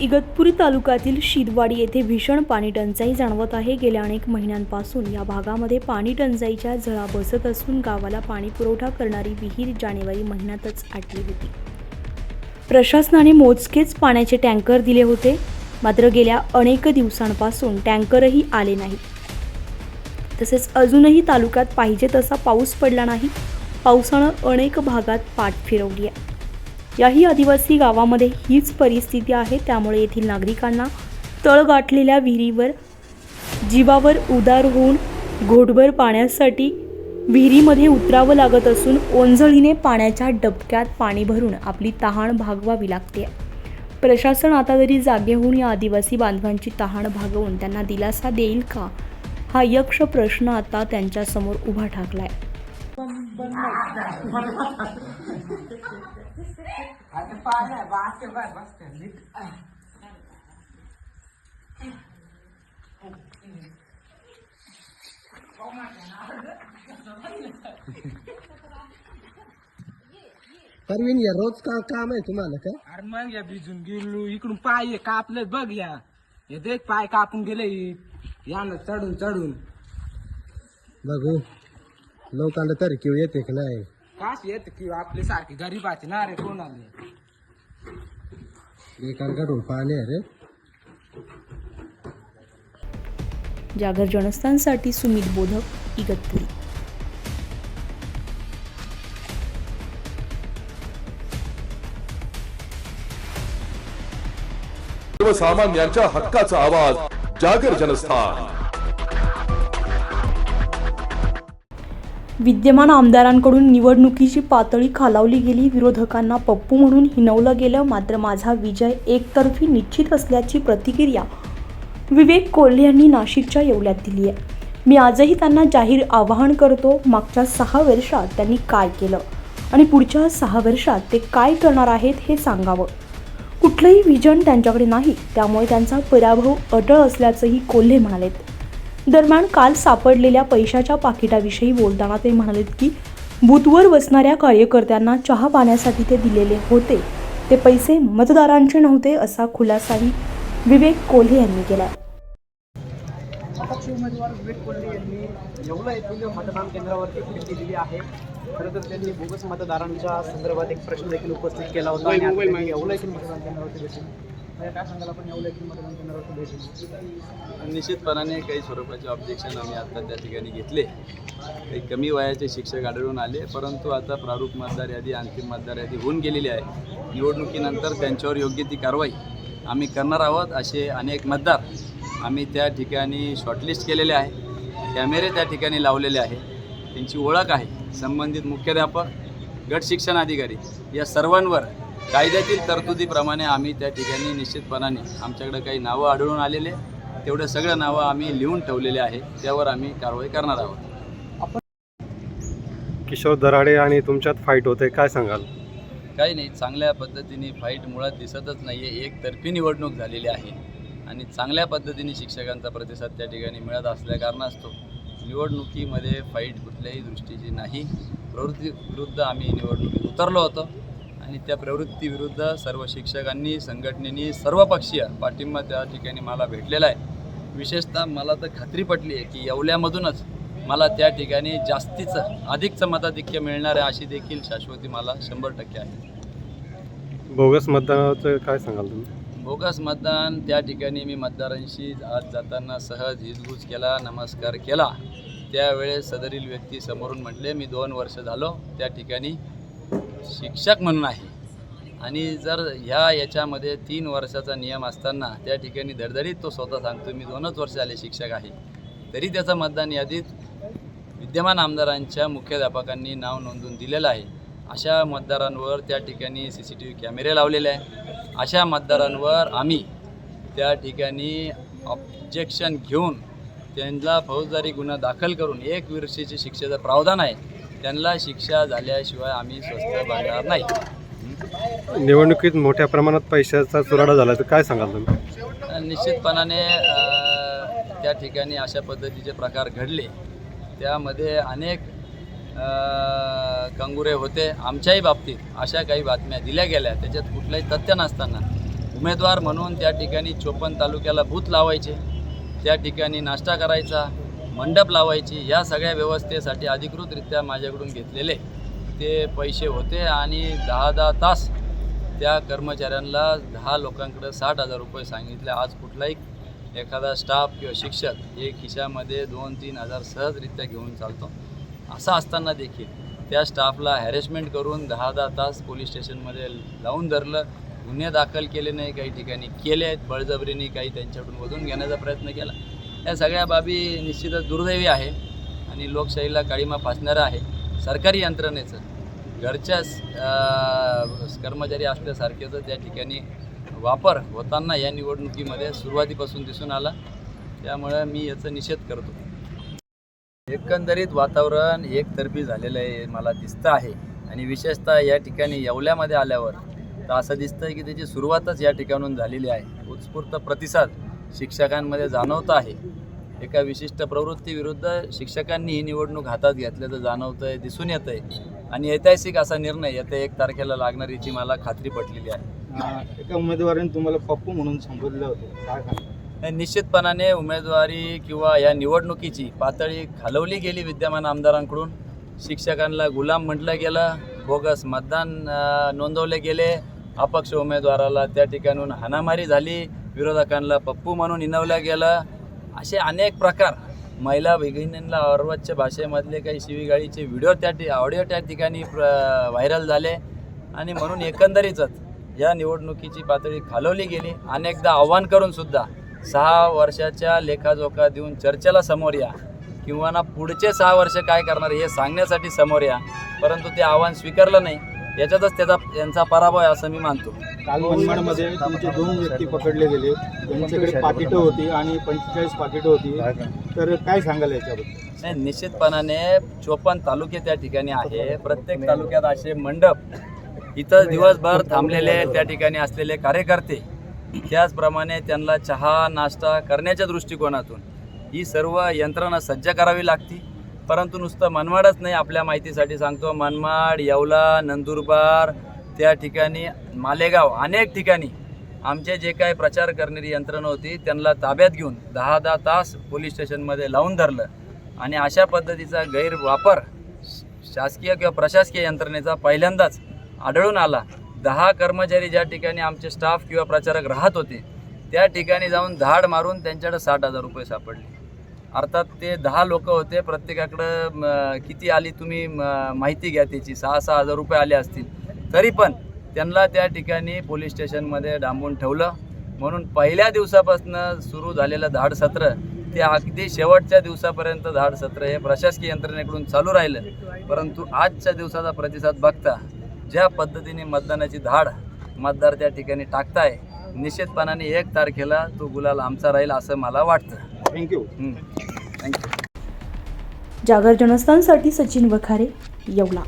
इगतपुरी तालुक्यातील शिदवाडी येथे भीषण पाणी टंचाई जाणवत आहे. गेल्या अनेक महिन्यांपासून या भागामध्ये पाणी टंचाईच्या झळा बसत असून गावाला पाणी पुरवठा करणारी विहीर जानेवारी महिन्यातच आटली होती. प्रशासनाने मोजकेच पाण्याचे टँकर दिले होते. मात्र गेल्या अनेक दिवसांपासून टँकरही आले नाहीत. तसेच अजूनही तालुक्यात पाहिजे तसा पाऊस पडला नाही. पावसानं अनेक भागात पाठ फिरवली आहे. याही आदिवासी गावामध्ये हीच परिस्थिती आहे. त्यामुळे येथील नागरिकांना तळ गाठलेल्या विहिरीवर जीवावर उदार होऊन घोटभर पाण्यासाठी विहिरीमध्ये उतरावं लागत असून ओंजळीने पाण्याच्या डबक्यात पाणी भरून आपली तहान भागवावी लागते. प्रशासन आता तरी जागे होऊन या आदिवासी बांधवांची तहान भागवून त्यांना दिलासा देईल का? हा यक्ष प्रश्न आता त्यांच्यासमोर उभा ठाकलाय. आता पाहिलं वाचते बाय बसते नीट परवीन या रोज का काम आहे तुम्हाला काय अरे मग या भिजून गेलो इकडून पाय हे कापले बघ या. हे देख पाय कापून गेले यानं चढून चढून. बघू. लोकांना तरी किव येते की नाही? कास येत की आपले सारखे गरीबाचे ना रे कोणाले रे? जागर जनस्थानसाठी सुमित बोधक इगतपुरी. सर्वसामान्यांच्या हक्काचा आवाज जागर जनस्थान. विद्यमान आमदारांकडून निवडणुकीची पातळी खालावली गेली. विरोधकांना पप्पू म्हणून हिनवलं गेलं. मात्र माझा विजय एकतर्फी निश्चित असल्याची प्रतिक्रिया विवेक कोल्हे यांनी नाशिकच्या येवल्यात दिली आहे मी आजही त्यांना जाहीर आवाहन करतो मागच्या सहा वर्षात त्यांनी काय केलं आणि पुढच्या सहा वर्षात ते काय करणार आहेत हे सांगावं. कुठलंही विजन त्यांच्याकडे नाही त्यामुळे त्यांचा पराभव अटळ असल्याचंही कोल्हे म्हणालेत. दरम्यान काल सापडलेल्या पैशाच्या पाकिटाविषयी बोलताना ते म्हणाले की बूथवर बसणाऱ्या कार्यकर्त्यांना चहा पाण्यासाठी ते दिलेले होते. ते पैसे मतदारांचे नव्हते असा खुलासाही विवेक कोल्हे यांनी केला अपक्ष उमेदवार विवेक कोल्हे यांनी येवला येथील मतदान केंद्रावरती भेट दिलेली आहे. खरं तर त्यांनी बोगस मतदारांच्या संदर्भात एक प्रश्न देखील उपस्थित केला होता आणि येवला येथील मतदान केंद्रावरती भेट काय सांगाल आपण मतदान भेट निश्चितपणाने काही स्वरूपाचे ऑब्जेक्शन आम्ही आता त्या ठिकाणी घेतले. काही कमी वयाचे शिक्षक आढळून आले परंतु आता प्रारूप मतदार यादी अंतिम मतदार यादी होऊन गेलेली आहे. निवडणुकीनंतर त्यांच्यावर योग्य ती कारवाई आम्ही करणार आहोत असे अनेक मतदार आम्ही त्या ठिकाणी शॉर्टलिस्ट केलेले आहे. कॅमेरे त्या ठिकाणी लावलेले आहे. त्यांची ओळख आहे. संबंधित मुख्याध्यापक गट शिक्षण अधिकारी या सर्वांवर कायद्यातील तरतुदीप्रमाणे आम्ही त्या ठिकाणी निश्चितपणाने आमच्याकडे काही नावं आढळून आलेले तेवढे सगळं नावं आम्ही लिहून ठेवलेले आहे. त्यावर आम्ही कारवाई करणार आहोत. किशोर दराडे आणि तुमच्यात फाईट होते काय सांगाल? काही नाही चांगल्या पद्धतीने फाईट मुळात दिसतच नाही आहे एकतर्फी निवडणूक झालेली आहे. आणि चांगल्या पद्धतीने शिक्षकांचा प्रतिसाद त्या ठिकाणी मिळत असल्या कारणास्तव निवडणुकीमध्ये फाईट कुठल्याही दृष्टीची नाही. प्रवृत्ती विरुद्ध आम्ही निवडणुकीत उतरलो होतो. आणि त्या प्रवृत्तीविरुद्ध सर्व शिक्षकांनी संघटनेनी सर्वपक्षीय पाठिंबा त्या ठिकाणी मला भेटलेला आहे. विशेषतः मला तर खात्री पटली आहे की येवल्यामधूनच मला त्या ठिकाणी जास्तीचं अधिकचं मताधिक्य मिळणार आहे अशी देखील शाश्वती मला शंभर टक्के आहे. बोगस मतदानाचं काय सांगाल तुम्ही? बोगस मतदान त्या ठिकाणी मी मतदारांशी आज जाताना सहज हिजबूज केला नमस्कार केला. त्यावेळेस सदरील व्यक्ती समोरून म्हटले मी दोन वर्ष झालो त्या ठिकाणी शिक्षक म्हणून आहे. आणि जर ह्या याच्यामध्ये तीन वर्षाचा नियम असताना त्या ठिकाणी धडधडीत तो स्वतः सांगतो मी दोनच वर्ष आले शिक्षक आहे. तरी त्याचं मतदान यादीत विद्यमान आमदारांच्या मुख्याध्यापकांनी नाव नोंदवून दिलेलं आहे. अशा मतदारांवर त्या ठिकाणी सी सी टी व्ही कॅमेरे लावलेले आहे अशा मतदारांवर आम्ही त्या ठिकाणी ऑब्जेक्शन घेऊन त्यांना फौजदारी गुन्हा दाखल करून एक वर्षाची शिक्षेचं प्रावधान आहे. त्यांना शिक्षा झाल्याशिवाय आम्ही स्वस्त बांधणार नाही. निवडणुकीत मोठ्या प्रमाणात पैशाचा चुराडा झाला तर काय सांगाल तुम्ही? निश्चितपणाने अ, त्या ठिकाणी अशा पद्धतीचे प्रकार घडले. त्यामध्ये अनेक अ, कंगुरे होते. आमच्याही बाबतीत अशा काही बातम्या दिल्या गेल्या. त्याच्यात कुठलंही तथ्य नसताना. उमेदवार म्हणून त्या ठिकाणी चोपन्न तालुक्याला बूथ लावायचे. त्या ठिकाणी नाश्ता करायचा. मंडप लावायची या सगळ्या व्यवस्थेसाठी अधिकृतरित्या माझ्याकडून घेतलेले. ते पैसे होते आणि दहा दहा तास त्या कर्मचाऱ्यांना दहा लोकांकडे साठ हजार रुपये सांगितले. आज कुठलाही एखादा स्टाफ किंवा शिक्षक हे खिशामध्ये दोन तीन हजार सहजरित्या घेऊन चालतो. असं असताना देखील त्या स्टाफला हॅरेसमेंट करून दहा दहा तास पोलीस स्टेशनमध्ये लावून धरलं. गुन्हे दाखल केले नाही काही ठिकाणी केले आहेत. बळजबरीने काही त्यांच्याकडून वधून घेण्याचा प्रयत्न केला. या सगळ्या बाबी निश्चितच दुर्दैवी आहे आणि लोकशाहीला काळीमा फासणारं आहे. सरकारी यंत्रणेचं घरच्याच कर्मचारी असल्यासारखेचं त्या ठिकाणी वापर होताना या निवडणुकीमध्ये सुरुवातीपासून दिसून आला. त्यामुळं मी याचा निषेध करतो. एकंदरीत वातावरण एकतर्फी झालेलं आहे मला दिसतं आहे. आणि विशेषतः या ठिकाणी येवल्यामध्ये आल्यावर तर असं दिसतंय की त्याची सुरुवातच या ठिकाणून झालेली आहे. उत्स्फूर्त प्रतिसाद शिक्षकांमध्ये जाणवत आहे. एका विशिष्ट प्रवृत्तीविरुद्ध शिक्षकांनी ही निवडणूक हातात घेतल्याचं जाणवतं आहे दिसून येतं आहे आणि ऐतिहासिक असा निर्णय येत्या एक तारखेला लागणार याची मला खात्री पटलेली आहे. एका उमेदवाराने तुम्हाला पप्पू म्हणून संबोधलं होतं. काय नाही, निश्चितपणाने उमेदवारी किंवा या निवडणुकीची पातळी खालवली गेली विद्यमान आमदारांकडून. शिक्षकांना गुलाम म्हटलं गेलं बोगस मतदान नोंदवले गेले. अपक्ष उमेदवाराला त्या ठिकाणून हाणामारी झाली. विरोधकांना पप्पू म्हणून इनवलं गेलं. असे अनेक प्रकार महिला भगिनींना अर्वच्च भाषेमधले काही शिवीगाळीचे व्हिडिओ त्या ठि ऑडिओ त्या ठिकाणी प्र- व्हायरल झाले. आणि म्हणून एकंदरीतच या निवडणुकीची पातळी खालवली गेली. अनेकदा आव्हान करूनसुद्धा सहा वर्षाच्या लेखाजोखा देऊन चर्चेला समोर या किंवा ना पुढचे सहा वर्ष काय करणार हे सांगण्यासाठी समोर या. परंतु ते आव्हान स्वीकारलं नाही. याच्यातच त्याचा यांचा पराभव आहे असं मी मानतो. काल मनमाडमध्ये तुमचे दोन व्यक्ती पकडले गेले. त्यांच्याकडे पाकिटं होती आणि पंचेचाळीस पाकिटं होती. तर काय सांगाल याच्याबद्दल? नाही निश्चितपणाने चोपन्न तालुके त्या ठिकाणी आहे. प्रत्येक तालुक्यात असे मंडप इथं दिवसभर थांबलेले त्या ठिकाणी असलेले कार्यकर्ते. त्याचप्रमाणे त्यांना चहा नाश्ता करण्याच्या दृष्टिकोनातून ही सर्व यंत्रणा सज्ज करावी लागती. परंतु नुसतं मनमाडच नाही आपल्या माहितीसाठी सांगतो. मनमाड येवला नंदुरबार त्या ठिकाणी मालेगाव अनेक ठिकाणी आमचे जे काय प्रचार करणारी यंत्रणा होती त्यांना ताब्यात घेऊन दहा दहा तास पोलीस स्टेशनमध्ये लावून धरलं. आणि अशा पद्धतीचा गैरवापर शासकीय किंवा प्रशासकीय यंत्रणेचा पहिल्यांदाच आढळून आला. दहा कर्मचारी ज्या ठिकाणी आमचे स्टाफ किंवा प्रचारक राहत होते त्या ठिकाणी जाऊन धाड मारून त्यांच्याकडे साठ हजार रुपये सापडले. अर्थात ते दहा लोक होते प्रत्येकाकडं किती आली तुम्ही म, माहिती घ्या त्याची. सहा सहा हजार रुपये आले असतील. तरी पण त्यांना त्या ठिकाणी पोलीस स्टेशनमध्ये डांबून ठेवलं. म्हणून पहिल्या दिवसापासून सुरू झालेलं धाड सत्र ते अगदी शेवटच्या दिवसापर्यंत धाड सत्र हे प्रशासकीय यंत्रणेकडून चालू राहिलं. परंतु आजच्या दिवसाचा प्रतिसाद बघता ज्या पद्धतीने मतदानाची धाड मतदार त्या ठिकाणी टाकताय निश्चितपणाने एक तारखेला तो गुलाल आमचा राहील असं मला वाटतं. थँक्यू थँक्यू जागर जनस्थानसाठी सचिन वखारे येवला.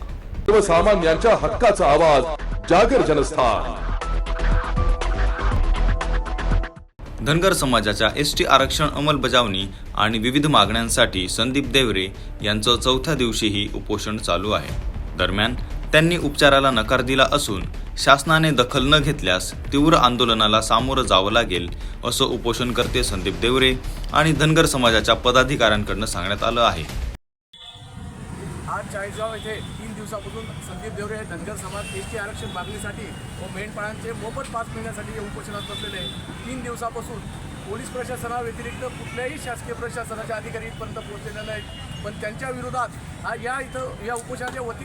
सर्वसामान्यांच्या हक्काचा आवाज जागर जनस्थान. धनगर समाजाच्या एस टी आरक्षण अंमलबजावणी आणि विविध मागण्यांसाठी संदीप देवरे यांचं चौथ्या दिवशीही उपोषण चालू आहे. दरम्यान त्यांनी उपचाराला नकार दिला असून शासनाने दखल न घेतल्यास तीव्र आंदोलनाला सामोरं जावं लागेल असं उपोषणकर्ते संदीप देवरे आणि धनगर समाजाच्या पदाधिकाऱ्यांकडनं सांगण्यात आलं आहे आज चाळीसगाव येथे तीन दिवसापासून संदीप देवरे हे धनगर समाज एस टी आरक्षण मागणीसाठी व मेंढपाळांचे मोफत पाच मिळण्यासाठी हे उपोषणात बसलेले आहे. तीन दिवसापासून पोलीस प्रशासनाव्यतिरिक्त कुठल्याही शासकीय प्रशासनाच्या अधिकारी इथपर्यंत पोहोचलेले नाहीत पण त्यांच्या विरोधात हा या इथं या उपोषणाच्या वती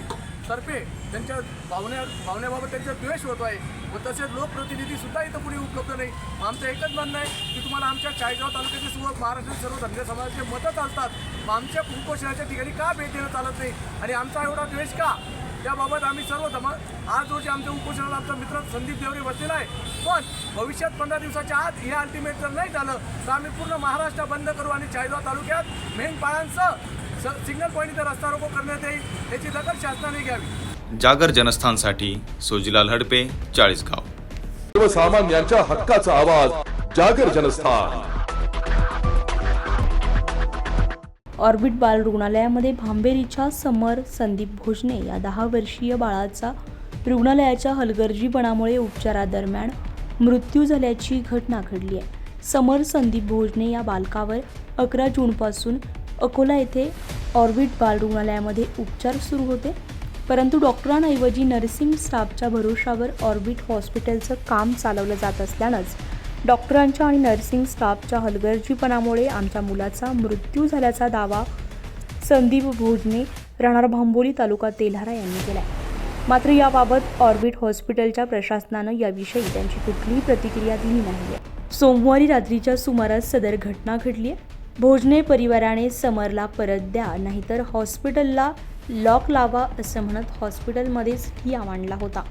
तर्फे त्यांच्या भावण्या भावनेबाबत त्यांचा द्वेष होतो आहे व तसेच लोकप्रतिनिधीसुद्धा इथं पुढे उपलब्ध नाही. आमचं एकच म्हणणं आहे की तुम्हाला आमच्या चाळीसगाव तालुक्याचे सर्व महाराष्ट्रातील सर्व धनगर समाजाचे मतं चालतात. मग आमच्या उपोषणाच्या ठिकाणी का भेट देणं चालत नाही? आणि आमचा एवढा द्वेष का? त्याबाबत आम्ही सर्व धम आज रोजी आमच्या उपोषणाला आमचा मित्र संदीप देवरे बसलेला आहे. पण भविष्यात पंधरा दिवसाच्या आत हे अल्टिमेट जर नाही झालं तर आम्ही पूर्ण महाराष्ट्र बंद करू आणि चाळीसगाव तालुक्यात मेंढपाळांचं सिग्नल पॉईंट इथं रस्ता रोको करण्यात येईल याची दखल शासनाने घ्यावी. जागर जनस्थानसाठी सोजीलाल हडपे चाळीसगाव. सर्वसामान्यांच्या हक्काचा आवाज जागर जनस्थान. ऑर्बिट बाल रुग्णालयामध्ये भांबेरीच्या समर संदीप भोजने या दहा वर्षीय बाळाचा रुग्णालयाच्या हलगर्जीपणामुळे उपचारादरम्यान मृत्यू झाल्याची घटना घडली आहे. समर संदीप भोजने या बालकावर अकरा जूनपासून अकोला येथे ऑर्बिट बाल रुग्णालयामध्ये उपचार सुरू होते. परंतु डॉक्टरांऐवजी नर्सिंग स्टाफच्या भरोशावर ऑर्बिट हॉस्पिटलचं काम चालवलं जात असल्यानंच डॉक्टरांच्या आणि नर्सिंग स्टाफच्या हलगर्जीपणामुळे आमच्या मुलाचा मृत्यू झाल्याचा दावा संदीप भोजने राहणार भांबोली तालुका तेल्हारा यांनी केला मात्र याबाबत ऑर्बिट हॉस्पिटलच्या प्रशासनानं याविषयी त्यांची कुठलीही प्रतिक्रिया दिली नाही आहे सोमवारी रात्रीच्या सुमारास सदर घटना घडली आहे भोजने परिवाराने समरला परत द्या नाहीतर हॉस्पिटलला लॉक लावा असं म्हणत हॉस्पिटलमध्येच ठिया मांडला होता.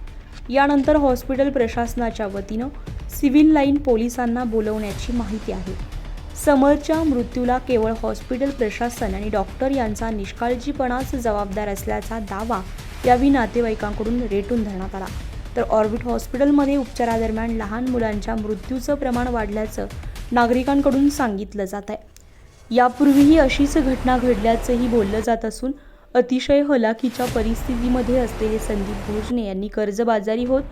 यानंतर हॉस्पिटल प्रशासनाच्या वतीनं सिव्हिल लाईन पोलिसांना बोलवण्याची माहिती आहे. समरच्या मृत्यूला केवळ हॉस्पिटल प्रशासन आणि डॉक्टर यांचा निष्काळजीपणाच जबाबदार असल्याचा दावा यावेळी नातेवाईकांकडून रेटून धरण्यात आला. तर ऑर्बिट हॉस्पिटलमध्ये उपचारादरम्यान लहान मुलांच्या मृत्यूचं प्रमाण वाढल्याचं नागरिकांकडून सांगितलं जात आहे यापूर्वीही अशीच घटना घडल्याचंही बोललं जात असून अतिशय हलाखीच्या परिस्थितीमध्ये असलेले संदीप भोजने यांनी कर्जबाजारी होत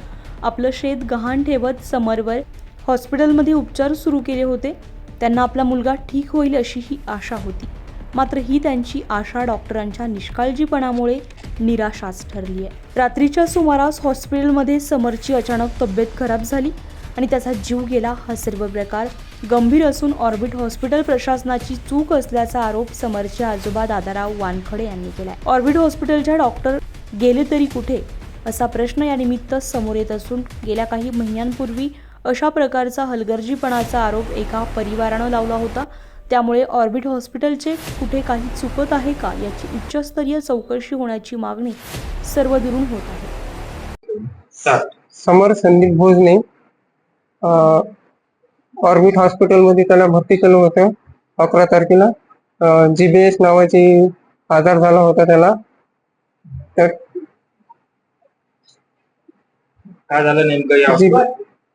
आपलं शेत गहाण ठेवत समरवर हॉस्पिटलमध्ये उपचार सुरू केले होते. त्यांना आपला मुलगा ठीक होईल अशी ही आशा होती. मात्र ही त्यांची आशा डॉक्टरांच्या निष्काळजीपणामुळे निराशाच ठरली आहे रात्रीच्या सुमारास हॉस्पिटलमध्ये समरची अचानक तब्येत खराब झाली आणि त्याचा जीव गेला हा सर्व प्रकार गंभीर असून ऑर्बिट हॉस्पिटल प्रशासनाची चूक असल्याचा आरोप समरचे आजोबा दादाराव वानखडे यांनी केला आहे ऑर्बिट हॉस्पिटलच्या डॉक्टर गेले तरी कुठे? असा प्रश्न या निमित्त समोर येत असून गेल्या काही महिन्यांपूर्वी अशा प्रकारचा हलगर्जीपणाचा आरोप एका परिवारानं लावला होता. त्यामुळे ऑर्बिट हॉस्पिटलचे कुठे काही चुकत आहे का याची उच्चस्तरीय चौकशी होण्याची मागणी सर्वदूरून होत आहे. समर संदीप भोजने ऑर्बिट हॉस्पिटलमध्ये त्याला भरती केलं होतं. अकरा तारखेला जी बी एस नावाची आजार झाला होता त्याला. तर काय झालं नेमकं या जी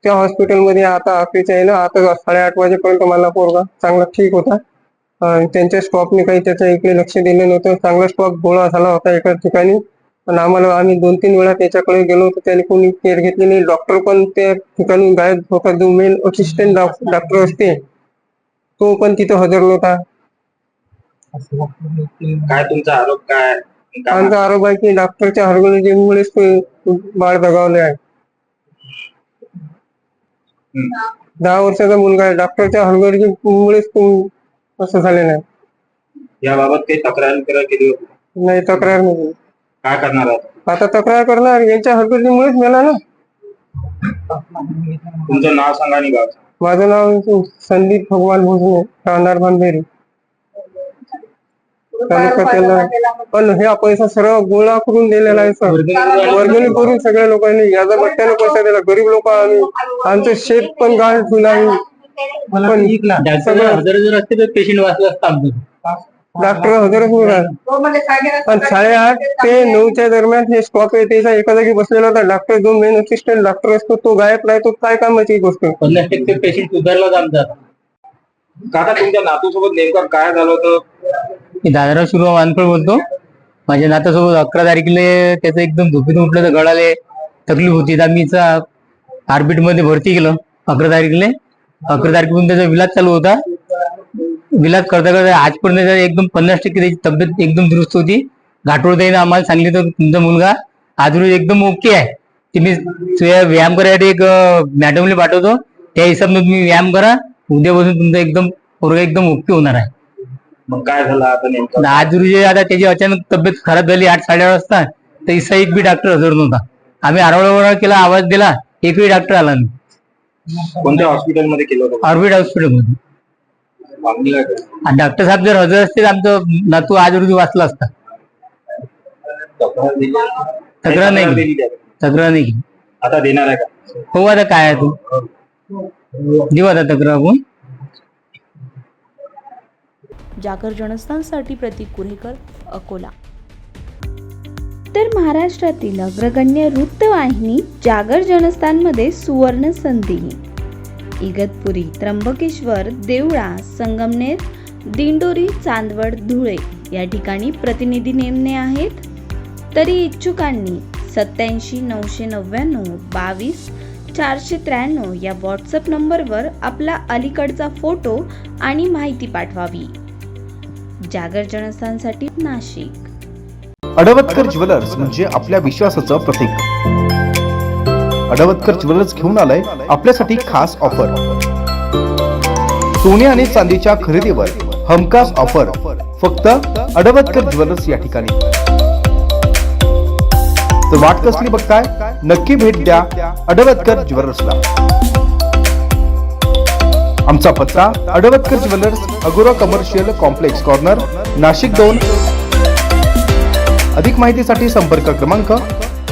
त्या हॉस्पिटलमध्ये आता अखेरच्या आहे ना आता साडेआठ वाजेपर्यंत मला पोरगा चांगला ठीक होता. अं, त्यांच्या स्टॉपने काही त्याच्या इकडे लक्ष दिलं नव्हतं. चांगला स्टॉप गोळा झाला होता एका ठिकाणी. पण आम्हाला आम्ही दोन तीन वेळा त्याच्याकडे गेलो तर त्याने कोणी केअर घेतली नाही. डॉक्टर पण त्या ठिकाणी गायब होता जो मेन असिस्टंट डॉक्टर असते. तो पण तिथे हजर नव्हता. काय तुमचा आरोप काय? आमचा आरोप आहे की डॉक्टरच्या हरगुजीमुळेच बाळ दगावले आहे. दहा वर्षाचा मुलगा आहे. डॉक्टरच्या हलगर्जीमुळेच तो असं झालेलं आहे. याबाबत काही तक्रार केली होती? नाही तक्रार नाही काय करणार आहात आता तक्रार करणार यांच्या हलगर्जीमुळेच मेला ना. तुमचं नाव सांगा आणि गाव सांगा. माझं नाव संदीप भगवान भोजने राहणार तालुका तेलंगणा. पण हा पैसा सर्व गोळा करून दिलेला आहे सर. वर्गणी करून सगळ्या लोकांनी याचा बट्ट्याने पैसा दिला गरीब लोक आम्ही आमचं शेत पण गाळ ठेवलं आहे. पण सगळं हजर जर असते तर पेशंट वाचलं असतं आमचं डॉक्टर हजरच होणार पण साडेआठ ते नऊच्या दरम्यान हे स्टॉप आहे. त्याचा एका जागी बसलेला होता डॉक्टर जो मेन असिस्टंट डॉक्टर असतो तो गायब नाही तो काय कामाची गोष्ट पन्नास टक्के पेशंट सुधारलाच आमचा काका तुमच्या नातूसोबत नेमकं काय झालं होतं? मी दादाराव शिरो वानफळ बोलतो. माझ्या नातासोबत अकरा तारखेला त्याचं एकदम झोपेतून उठलं तर गळाले तकलीफ होती. तर आम्ही ऑर्बिटमध्ये भरती केलं अकरा तारखेला. अकरा तारखेपासून त्याचा विलाज चालू होता. विलाज करता करता आजपर्यंत एकदम पन्नास टक्के त्याची तब्येत एकदम दुरुस्त होती. घाटोळताईनं आम्हाला सांगली तर तुमचा मुलगा आज रोज एकदम ओके आहे. ते मी व्यायाम करायसाठी एक मॅडमला पाठवतो. त्या हिशोबाने तुम्ही व्यायाम करा. उद्यापासून तुमचा एकदम पोरगा एकदम ओके होणार आहे. मग काय झालं आता नेमकं? आणि आज रोजी आता त्याची अचानक तब्येत खराब झाली आठ साडेआठ वाजता. तर इसा एक बी डॉक्टर हजर नव्हता. आम्ही आरवळा केला आवाज दिला एकही डॉक्टर आला नाही. कोणत्या हॉस्पिटलमध्ये केलं होतं? ऑर्बिट हॉस्पिटलमध्ये मागणी काय केली? आणि डॉक्टर साहेब जर हजर असते तर आमचं नातू आज रोजी वाचला असता. तक्रार नाही केली. तक्रार नाही केली. आता देणार आहे का? हो आता काय आहे तू? देऊ आता तक्रार आपण. जागर जनस्थानसाठी प्रतीक कुरेकर अकोला. तर महाराष्ट्रातील अग्रगण्य वृत्तवाहिनी जागर जनस्थानमध्ये सुवर्ण संधी. इगतपुरी त्र्यंबकेश्वर देवळा संगमनेर दिंडोरी चांदवड धुळे या ठिकाणी प्रतिनिधी नेमणे आहेत. तरी इच्छुकांनी सत्याऐंशी नऊशे नव्याण्णव बावीस चारशे त्र्याण्णव या व्हॉट्सअप नंबरवर आपला अलीकडचा फोटो आणि माहिती पाठवावी. जागर जनस्थानसाठी नाशिक. अडवतकर ज्वेलर्स म्हणजे आपल्या विश्वासाचं प्रतीक. अडवतकर ज्वेलर्स घेऊन आलाय आपल्यासाठी खास ऑफर. सोने आणि चांदीच्या खरेदीवर हमखास ऑफर. फक्त अडवतकर ज्वेलर्स या ठिकाणी. तर वाट कसली बघताय? नक्की भेट द्या अडवतकर ज्वेलर्सला. आमचा पत्ता Advatkar jewellers Agora commercial complex corner Nashik दोन. अधिक माहितीसाठी संपर्क क्रमांक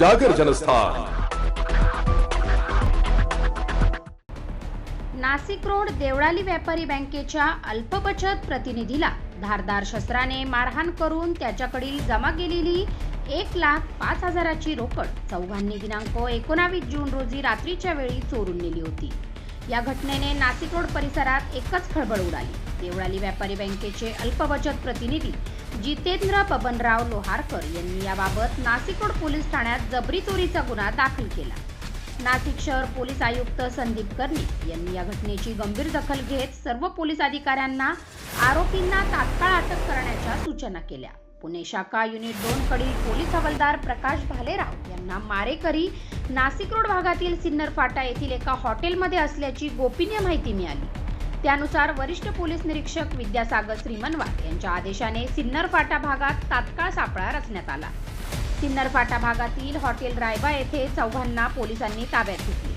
जागर जनस्थान। नाशिक रोड देवळाली व्यापारी बँकेच्या अल्प बचत प्रतिनिधीला धारदार शस्त्राने मारहाण करून त्याच्याकडील जमा केलेली एक लाख पाच हजाराची रोकड चौघांनी दिनांक एकोणावीस जून रोजी रात्रीच्या वेळी चोरून नेली होती. या घटनेने नाशिक रोड परिसरात एकच खळबळ उडाली. देवळाली व्यापारी बँकेचे अल्प बचत प्रतिनिधी जितेंद्र बबनराव लोहारकर यांनी याबाबत नाशिक रोड पोलीस ठाण्यात जबरी चोरीचा गुन्हा दाखल केला. नाशिक शहर पोलीस आयुक्त संदीप कर्णिक यांनी या घटनेची गंभीर दखल घेत सर्व पोलीस अधिकाऱ्यांना आरोपींना तात्काळ अटक करण्याच्या सूचना केल्या. पुणे शाखा युनिट दोन कडील पोलीस हवालदार प्रकाश भालेराव यांना मारेकरी नाशिक रोड भागातील सिन्नर फाटा येथील एका हॉटेलमध्ये असल्याची गोपनीय माहिती मिळाली. त्यानुसार वरिष्ठ पोलीस निरीक्षक विद्यासागर श्रीमनवार यांच्या आदेशाने सिन्नर फाटा भागात तात्काळ सापळा रचण्यात आला. सिन्नर फाटा भागातील हॉटेल रायबा येथे चौघांना पोलिसांनी ताब्यात घेतले.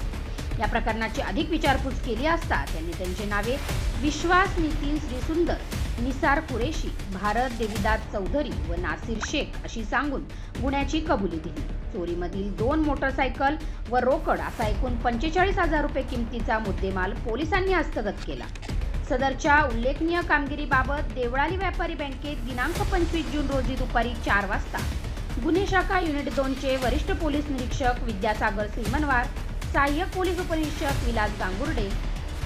या प्रकरणाची अधिक विचारपूस केली असता त्यांनी त्यांची नावे विश्वास नितीन श्रीसुंदर निसार कुरेशी भारत देवीदास चौधरी व नासिर शेख अशी सांगून गुन्ह्याची कबुली दिली. चोरीमधील दोन मोटरसायकल व रोकड असा एकूण पंचेचाळीस हजार रुपये किमतीचा मुद्देमाल पोलिसांनी हस्तगत केला. सदरच्या उल्लेखनीय कामगिरीबाबत देवळाली व्यापारी बँकेत दिनांक पंचवीस जून रोजी दुपारी चार वाजता गुन्हे शाखा युनिट दोनचे वरिष्ठ पोलीस निरीक्षक विद्यासागर सिमनवार सहाय्यक पोलीस उपनिरीक्षक विलास गांगुर्डे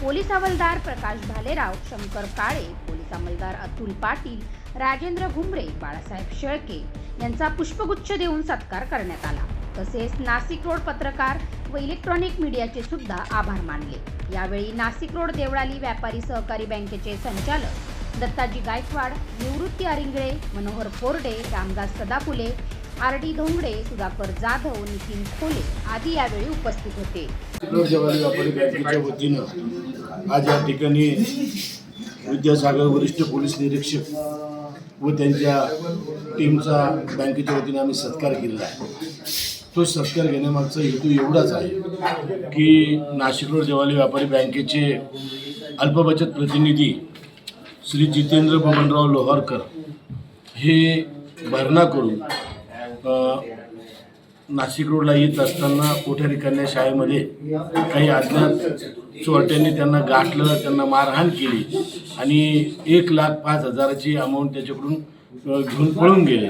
पोलीस हवालदार प्रकाश भालेराव शंकर काळे पोलीस अंमलदार अतुल पाटील राजेंद्र घुमरे बाळासाहेब शेळके यांचा पुष्पगुच्छ देऊन सत्कार करण्यात आला. तसेच नाशिक रोड पत्रकार व इलेक्ट्रॉनिक मीडियाचे सुद्धा आभार मानले. यावेळी नाशिक रोड देवळाली व्यापारी सहकारी बँकेचे संचालक दत्ताजी गायकवाड निवृत्ती आरिंगळे मनोहर कोरडे रामदास सदाफुले आर डी धोंगडे सुधाकर जाधव नितीन खोले आदी यावेळी उपस्थित होते. जवाहरी व्यापारी बँकेच्या वतीनं आज या ठिकाणी विद्यासागर वरिष्ठ पोलीस निरीक्षक व त्यांच्या टीमचा बँकेच्या वतीने आम्ही सत्कार केलेला आहे. तो सत्कार घेण्यामागचा हेतू एवढाच आहे की नाशिक रोड जवाहरी व्यापारी बँकेचे अल्पबचत प्रतिनिधी श्री जितेंद्र बबनराव लोहारकर हे भरणा करून नाशिक रोडला येत असताना कोठारी कन्या शाळेमध्ये काही अज्ञात चोरट्यांनी त्यांना गाठलं त्यांना मारहाण केली आणि एक लाख पाच हजाराची अमाऊंट त्याच्याकडून घेऊन पळून गेले.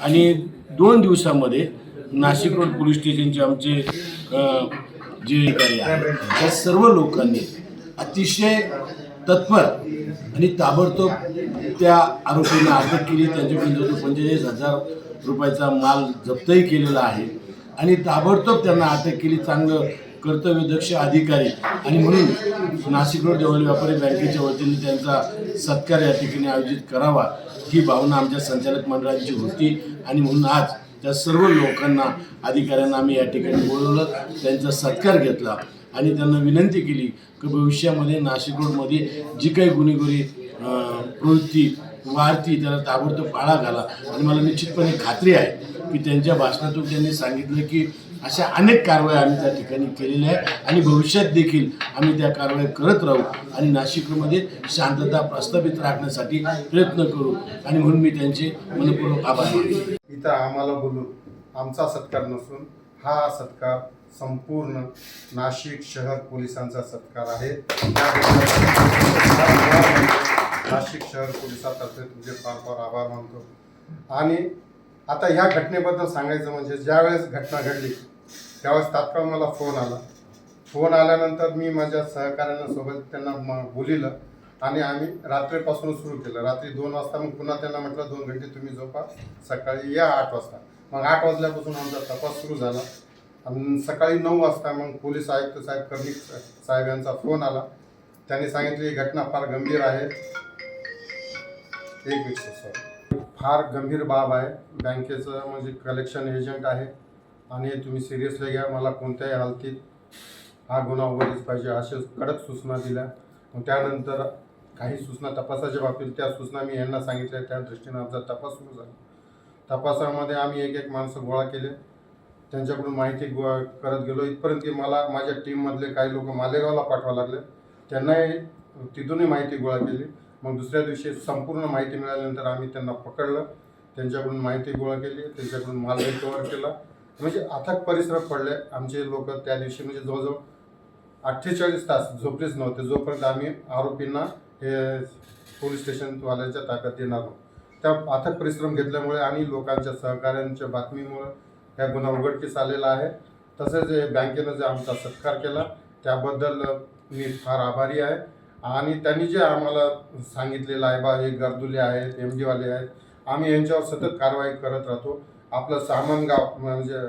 आणि दोन दिवसामध्ये नाशिक रोड पोलीस स्टेशनचे आमचे जे अधिकारी आहेत त्या सर्व लोकांनी अतिशय तत्पर आणि ताबडतोब त्या आरोपींना अटक केली. त्यांच्याकडून जो पंचेचाळीस हजार रुपयाचा माल जप्तही केलेला आहे. आणि ताबडतोब त्यांना अटक केली. चांगलं कर्तव्यदक्ष अधिकारी. आणि म्हणून नाशिक रोड जवळ व्यापारी बँकेच्या वतीने त्यांचा सत्कार या ठिकाणी आयोजित करावा ही भावना आमच्या संचालक मंडळाची होती. आणि म्हणून आज त्या सर्व लोकांना अधिकाऱ्यांना आम्ही या ठिकाणी बोलवलं. त्यांचा सत्कार घेतला. आणि त्यांना विनंती केली की भविष्यामध्ये नाशिक रोडमध्ये जी काही गुन्हेगुरी प्रवृत्ती वाढती त्याला ताबडतोब पाळा घाला. आणि मला निश्चितपणे खात्री आहे की त्यांच्या भाषणातून त्यांनी सांगितलं की अशा अनेक कारवाया आम्ही त्या ठिकाणी केलेल्या आहे आणि भविष्यात देखील आम्ही त्या कारवाया करत राहू आणि नाशिकमध्ये शांतता प्रस्थापित राखण्यासाठी प्रयत्न करू. आणि म्हणून मी त्यांचे मनपूर्वक आभार मानतो. इथं आम्हाला बोलून आमचा सत्कार नसून हा सत्कार संपूर्ण नाशिक शहर पोलिसांचा सत्कार आहे. नाशिक शहर पोलिसातर्फे तुझे फार फार आभार मानतो. आणि आता ह्या घटनेबद्दल सांगायचं म्हणजे ज्यावेळेस घटना घडली त्यावेळेस तात्काळ मला फोन आला. फोन आल्यानंतर मी माझ्या सहकाऱ्यांना सोबत त्यांना म बोलिलं आणि आम्ही रात्रीपासून सुरू केलं. रात्री दोन वाजता मग पुन्हा त्यांना म्हटलं दोन घंटे तुम्ही झोपा सकाळी या आठ वाजता. मग आठ वाजल्यापासून आमचा तपास सुरू झाला. आणि सकाळी नऊ वाजता मग पोलीस आयुक्त साहेब कर्णिक साहेब यांचा फोन आला. त्यांनी सांगितली ही घटना फार गंभीर आहे. एक मिनिट सर फार गंभीर बाब आहे. बँकेचं म्हणजे कलेक्शन एजंट आहे. आणि तुम्ही सिरियसली घ्या मला कोणत्याही हालतीत हा गुन्हा उघडलीच पाहिजे अशा कडक सूचना दिल्या. मग त्यानंतर काही सूचना तपासाच्या बाबतीत त्या सूचना मी यांना सांगितल्या. त्या दृष्टीने आमचा तपास सुरू झाला. तपासामध्ये आम्ही एक एक माणसं गोळा केले. त्यांच्याकडून माहिती गोळा करत गेलो. इथपर्यंत की मला माझ्या टीममधले काही लोक मालेगावला पाठवावं लागले. त्यांनाही तिथूनही माहिती गोळा केली. मग दुसऱ्या दिवशी संपूर्ण माहिती मिळाल्यानंतर आम्ही त्यांना पकडलं. त्यांच्याकडून माहिती गोळा केली. त्यांच्याकडून माल रिकवर केला. म्हणजे अथक परिश्रम पडले. आमचे लोक त्या दिवशी म्हणजे जवळजवळ अठ्ठेचाळीस तास झोपलेच नव्हते. जोपर्यंत आम्ही आरोपींना हे पोलीस स्टेशनवाल्यांच्या ताकद देणार आहोत त्या अथक परिश्रम घेतल्यामुळे आणि लोकांच्या सहकार्यांच्या बातमीमुळं ह्या गुन्हा उघडकीस आलेला आहे. तसेच हे बँकेनं जे आमचा सत्कार केला त्याबद्दल मी फार आभारी आहे. आणि त्यांनी जे आम्हाला सांगितलेलं आहे बा हे गर्दुले आहेत एम डीवाले आहेत आम्ही यांच्यावर सतत कारवाई करत राहतो. आपलं म्हणजे?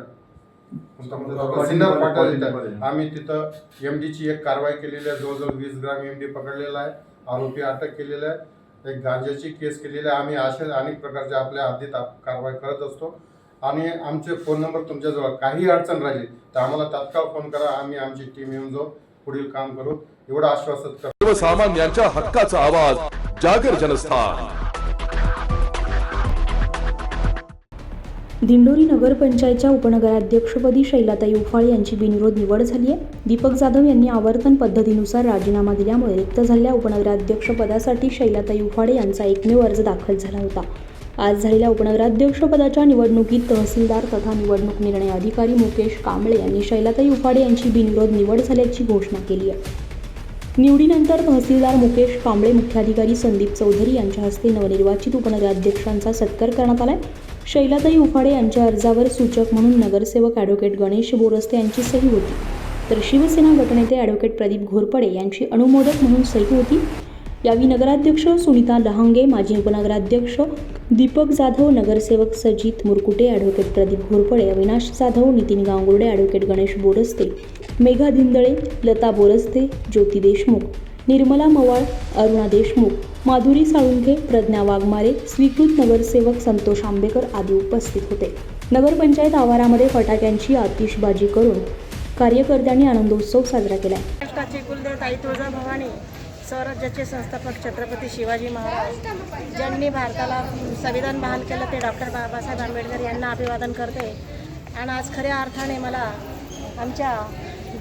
सिन्नर फाटा इथं. आम्ही तिथं एम डीची एक कारवाई केलेली आहे. जवळजवळ वीस ग्राम एम डी पकडलेला आहे. आरोपी अटक केलेला आहे. एक गांजाची केस केलेली आहे. आम्ही असे अनेक प्रकारच्या आपल्या हद्दीत कारवाई करत असतो. आणि आमचे फोन नंबर तुमच्याजवळ काही अडचण राहिली तर आम्हाला तात्काळ फोन करा आम्ही आमची टीम येऊन जाऊ पुढील काम करू. एवढं आश्वासित करतो. सर्वसामान्यांच्या हक्काचा आवाज जागर जनस्थान. दिंडोरी नगरपंचायतच्या उपनगराध्यक्षपदी शैलाताई उफाळे यांची बिनविरोध निवड झाली आहे. दीपक जाधव यांनी आवर्तन पद्धतीनुसार राजीनामा दिल्यामुळे रिक्त झालेल्या उपनगराध्यक्षपदासाठी शैलाताई उफाळे यांचा एकमेव अर्ज दाखल झाला होता. आज झालेल्या उपनगराध्यक्षपदाच्या निवडणुकीत तहसीलदार तथा निवडणूक निर्णय अधिकारी मुकेश कांबळे यांनी शैलाताई उफाडे यांची बिनविरोध निवड झाल्याची घोषणा केली आहे. निवडीनंतर तहसीलदार मुकेश कांबळे मुख्याधिकारी संदीप चौधरी यांच्या हस्ते नवनिर्वाचित उपनगराध्यक्षांचा सत्कार करण्यात आलाय. शैलाताई उफाडे यांच्या अर्जावर सूचक म्हणून नगरसेवक ॲडव्होकेट गणेश बोरस्ते यांची सही होती. तर शिवसेना गटनेते ॲडव्होकेट प्रदीप घोरपडे यांची अनुमोदक म्हणून सही होती. यावेळी नगराध्यक्ष सुनीता लहांगे माजी उपनगराध्यक्ष दीपक जाधव नगरसेवक सजित मुरकुटे ॲडव्होकेट प्रदीप घोरपडे अविनाश जाधव नितीन गांगुर्डे ॲडव्होकेट गणेश बोरस्ते मेघा धिंदळे लता बोरस्ते ज्योती देशमुख निर्मला मवाळ अरुणा देशमुख माधुरी साळुंखे प्रज्ञा वाघमारे स्वीकृत नगरसेवक संतोष आंबेकर आदी उपस्थित होते. नगरपंचायत आवारामध्ये फटाक्यांची आतिषबाजी करून कार्यकर्त्यांनी आनंदोत्सव साजरा केला. भवानी स्वराज्याचे संस्थापक छत्रपती शिवाजी महाराज ज्यांनी भारताला संविधान बहाल केलं ते डॉक्टर बाबासाहेब आंबेडकर यांना अभिवादन करते. आणि आज खऱ्या अर्थाने मला आमच्या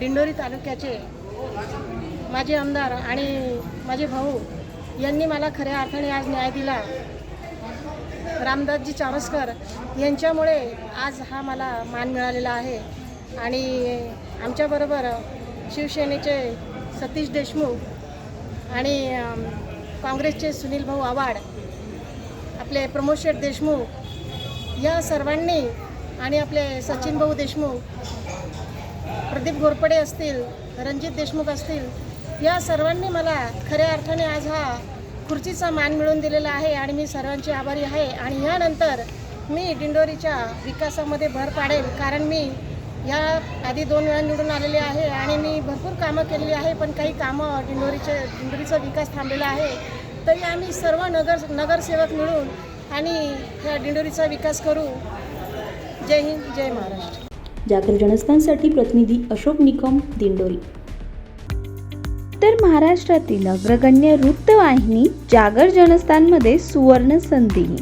दिंडोरी तालुक्याचे माझे आमदार आणि माझे भाऊ यांनी मला खऱ्या अर्थाने आज न्याय दिला. रामदासजी चारसकर यांच्यामुळे आज हा मला मान मिळालेला आहे. आणि आमच्याबरोबर शिवसेनेचे सतीश देशमुख आणि काँग्रेसचे सुनील भाऊ आवाड आपले प्रमोद शेठ देशमुख या सर्वांनी आणि आपले सचिन भाऊ देशमुख प्रदीप घोरपडे असतील रणजित देशमुख असतील या सर्वांनी मला खऱ्या अर्थाने आज हा खुर्चीचा मान मिळवून दिलेला आहे आणि मी सर्वांची आभारी आहे. आणि ह्यानंतर मी दिंडोरीच्या विकासामध्ये भर पाडेल कारण मी या आधी दोन वेळा निवडून आलेले आहे आणि मी भरपूर कामं केलेली आहे पण काही कामं दिंडोरीचे दिंडोरीचा विकास थांबलेला आहे. तरी आम्ही सर्व नगर नगरसेवक मिळून आणि या दिंडोरीचा विकास करू. जय हिंद जय महाराष्ट्र. जागर जनस्थानसाठी प्रतिनिधी अशोक निकम दिंडोरी. तर महाराष्ट्रातील अग्रगण्य वृत्तवाहिनी जागर जनस्थानमध्ये सुवर्ण संधी.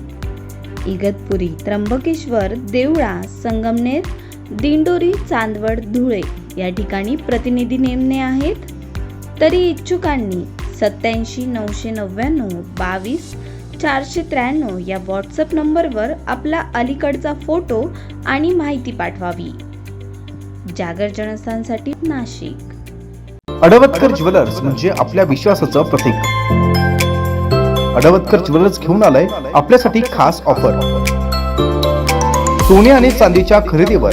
इगतपुरी त्र्यंबकेश्वर देवळा संगमनेर दिंडोरी चांदवड धुळे या ठिकाणी प्रतिनिधी नेमणे आहेत. तरी इच्छुकांनी सत्याऐंशी नऊशे नव्याण्णव बावीस चारशे त्र्याण्णव या व्हॉट्सअप नंबरवर आपला अलीकडचा फोटो आणि माहिती पाठवावी. जागर जनस्थानसाठी नाशिक. अडवतकर ज्वेलर्स म्हणजे आपल्या विश्वासाचं प्रतीक. अडवतकर ज्वेलर्स घेऊन आलंय आपल्यासाठी खास ऑफर. सोने आणि चांदीच्या खरेदीवर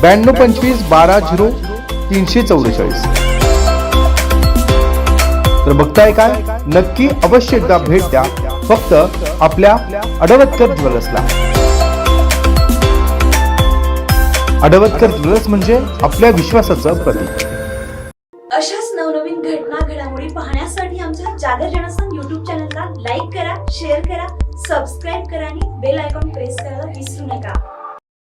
ब्याण्णव पंचवीस बारा झिरो तीनशे चौवेचाळीस. तर बघताय काय? नक्की अवश्य एकदा भेट द्या. फक्त आपल्या अडवतकर ज्वेलर्सला. अडवतकर ज्वेलर्स म्हणजे आपल्या विश्वासाचं प्रतीक. अशाच नवनवीन घटना घडामोडी पाहण्यासाठी आमच्या जागर जनस्थान युट्यूब चॅनलला लाईक करा शेअर करा सबस्क्राईब करा आणि बेल आयकॉन प्रेस करायला विसरू नका.